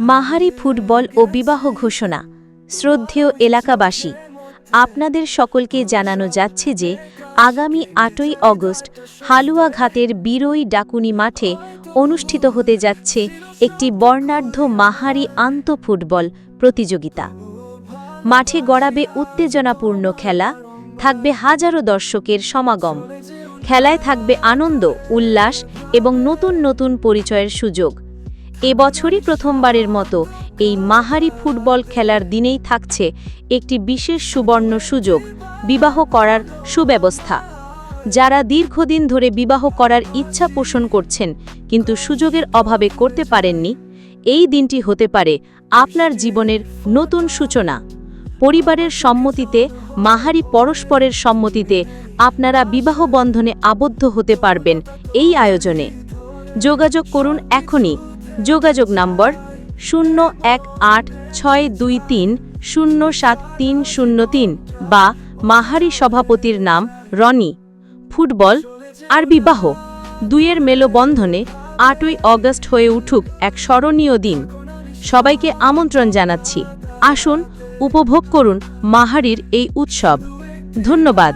Mahari football ও বিবাহ ঘোষণা, শ্রদ্ধেয় এলাকাবাসী, আপনাদের সকলকে জানানো যাচ্ছে যে আগামী আটই অগস্ট হালুয়াঘাটের বীরই ডাকুনি মাঠে অনুষ্ঠিত হতে যাচ্ছে একটি বর্ণাঢ্য মাহারি আন্ত ফুটবল প্রতিযোগিতা। মাঠে গড়াবে উত্তেজনাপূর্ণ খেলা, থাকবে হাজারো দর্শকের সমাগম। খেলায় থাকবে আনন্দ, উল্লাস এবং নতুন নতুন পরিচয়ের সুযোগ। এবছরই প্রথমবারের মতো এই মাহারি ফুটবল খেলার দিনেই থাকছে একটি বিশেষ সুবর্ণ সুযোগ, বিবাহ করার সুব্যবস্থা। যারা দীর্ঘদিন ধরে বিবাহ করার ইচ্ছা পোষণ করছেন, কিন্তু সুযোগের অভাবে করতে পারেননি, এই দিনটি হতে পারে আপনার জীবনের নতুন সূচনা। পরিবারের সম্মতিতে, মাহারি পরস্পরের সম্মতিতে আপনারা বিবাহ বন্ধনে আবদ্ধ হতে পারবেন এই আয়োজনে। যোগাযোগ করুন এখনই যোগাযোগ নম্বর শূন্য এক আট ছয় দুই তিন শূন্য সাত তিন শূন্য তিন বা মাহারি সভাপতির নাম রনি। ফুটবল আর বিবাহ দুইয়ের মেলবন্ধনে আটই অগস্ট হয়ে উঠুক এক স্মরণীয় দিন। সবাইকে আমন্ত্রণ জানাচ্ছি। আসুন, উপভোগ করুন মাহারির এই উৎসব। ধন্যবাদ।